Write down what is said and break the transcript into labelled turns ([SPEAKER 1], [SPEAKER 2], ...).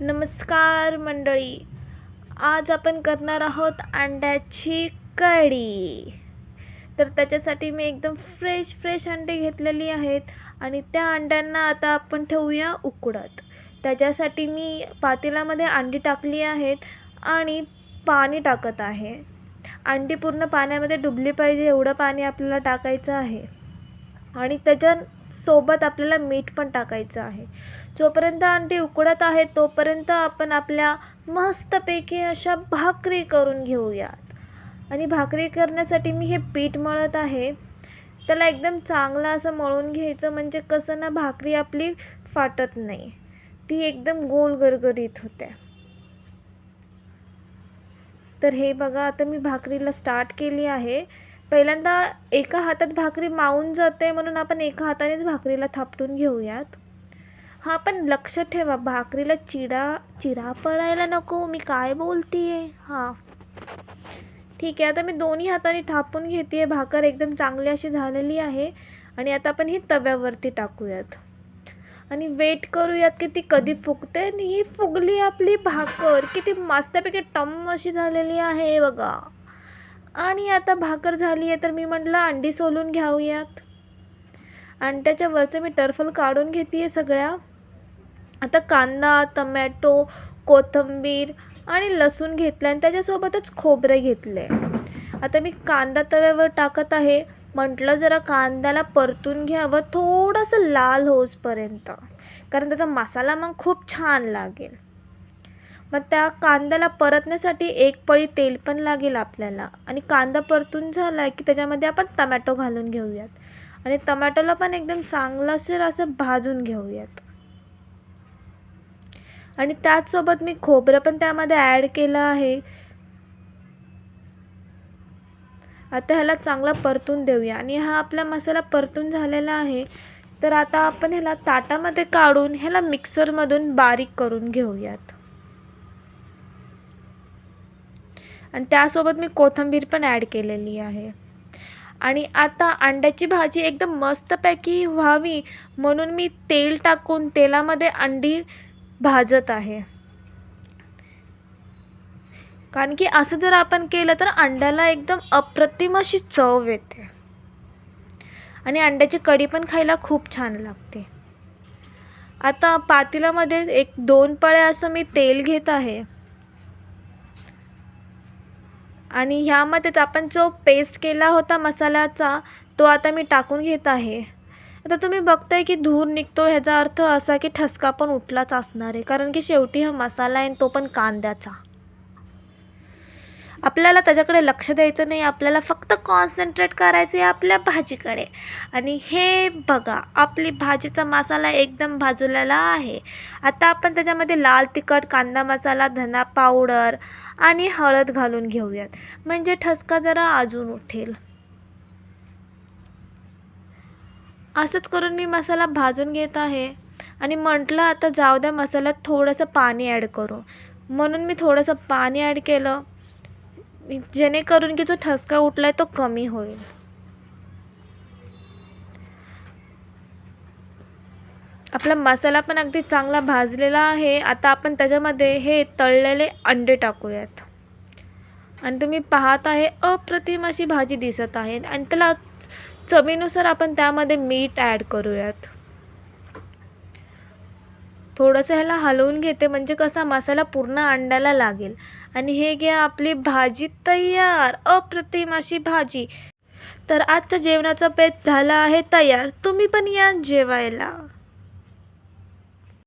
[SPEAKER 1] नमस्कार मंडळी. आज आपण करणार आहोत अंड्याची कढी. तर त्याच्यासाठी मी एकदम फ्रेश फ्रेश अंडे घेतलेली आहेत आणि त्या अंड्यांना आता आपण ठेवूया उकडत. त्याच्यासाठी मी पातेल्यामध्ये अंडी टाकली आहेत आणि पाणी टाकत आहे. अंडी पूर्ण पाण्यामध्ये डुबली पाहिजे एवढं पाणी आपल्याला टाकायचं आहे. आणि त्याच्या सोबत आपल्याला मीठ पण टाकायचं आहे. जोपर्यंत अंडी उकडत आहे तोपर्यंत आपण आपल्या मस्तपैकी अशा भाकरी करून घेऊयात. आणि भाकरी करण्यासाठी मी हे पीठ मळत आहे. त्याला एकदम चांगलं असं मळून घ्यायचं म्हणजे कसं ना भाकरी आपली फाटत नाही. ती एकदम गोल गरगरीत होते. तर हे बघा आता मी भाकरीला स्टार्ट केली आहे. पहिल्यांदा एका हातात भाकरी मावून जाते म्हणून आपण एका हातानेच भाकरीला थापटून घेऊयात. हां पण लक्ष ठेवा भाकरीला चिडा चिरा पडायला नको मी काय बोलते आहे हां. ठीक आहे आता मी दोन्ही हाताने थापून घेते आहे भाकर एकदम चांगली अशी झालेली आहे आणि आता आपण ही तव्यावरती टाकूयात. आणि वेट करूयात की ती कधी फुगते आणि ही फुगली आपली भाकर किती मस्तपैकी टम अशी झालेली आहे बघा. आणि आता भाकर झाली आहे तर मी म्हटलं अंडी सोलून घ्यावूयात. अंड्याच्या वरचं मी टर्फल काढून घेते आहे सगळ्या. आता कांदा टमॅटो कोथिंबीर आणि लसूण घेतलं आणि त्याच्यासोबतच खोबरे घेतले आता मी कांदा तव्यावर टाकत आहे. म्हटलं जरा कांद्याला परतून घ्यावं. थोडंसं लाल होसपर्यंत. कारण त्याचा मसाला मग खूप छान लागेल. मग त्या कांद्याला परतण्यासाठी एक पळी तेल पण लागेल आपल्याला. आणि कांदा परतून झाला की त्याच्यामध्ये आपण टमॅटो घालून घेऊयात. आणि टमॅटोला पण एकदम चांगलं असं भाजून घेऊयात. आणि त्याचसोबत मी खोबरं पण त्यामध्ये ॲड केलं आहे. आता ह्याला चांगला परतून देऊया. आणि हा आपला मसाला परतून झालेला आहे. तर आता आपण ह्याला ताटामध्ये काढून ह्याला मिक्सरमधून बारीक करून घेऊयात. आणि त्यासोबत मी कोथिंबीर पण ॲड केलेली आहे. आणि आता अंड्याची भाजी एकदम मस्तपैकी व्हावी म्हणून मी तेल टाकून तेलामध्ये अंडी भाजत आहे. कारण की असं जर आपण केलं तर अंड्याला एकदम अप्रतिम अशी चव येते. आणि अंड्याची कढी पण खायला खूप छान लागते. आता पातेल्यामध्ये एक दोन पळे असं मी तेल घेत आहे. आणि ह्यामध्येच आपण जो पेस्ट केला होता मसाल्याचा तो आता मी टाकून घेत आहे. आता तुम्ही बघताय की धूर निघतो ह्याचा अर्थ असा की ठसका पण उठलाच असणार आहे कारण की शेवटी हा मसाला आहे तो पण कांद्याचा. आपल्याला त्याच्याकडे लक्ष द्यायचं नाही आपल्याला फक्त कॉन्सन्ट्रेट करायचं आहे आपल्या भाजीकडे. आणि हे बघा आपली भाजीचा मसाला एकदम भाजलेला आहे. आता आपण त्याच्यामध्ये लाल तिखट कांदा मसाला धना पावडर आणि हळद घालून घेऊयात. म्हणजे ठसका जरा अजून उठेल. असंच करून मी मसाला भाजून घेत आहे. आणि म्हटलं आता जाऊ द्या मसाल्यात थोडंसं पाणी ॲड करू. म्हणून मी थोडंसं पाणी ॲड केलं. जेणेकरून की जो ठसका उठला आहे तो कमी होईल. आपला मसाला पण अगदी चांगला भाजलेला आहे. आता आपण त्याच्यामध्ये हे तळलेले अंडे टाकूयात. आणि तुम्ही पाहत आहे अप्रतिम अशी भाजी दिसत आहे. आणि त्याला चवीनुसार आपण त्यामध्ये मीठ ॲड करूयात. थोडंसं ह्याला हलवून घेते म्हणजे कसा मसाला पूर्ण अंड्याला लागेल. आणि हे घ्या आपली भाजी तयार अप्रतिम अशी भाजी. तर आजच्या जेवणाचा पेत झाला आहे तयार. तुम्ही पण या जेवायला.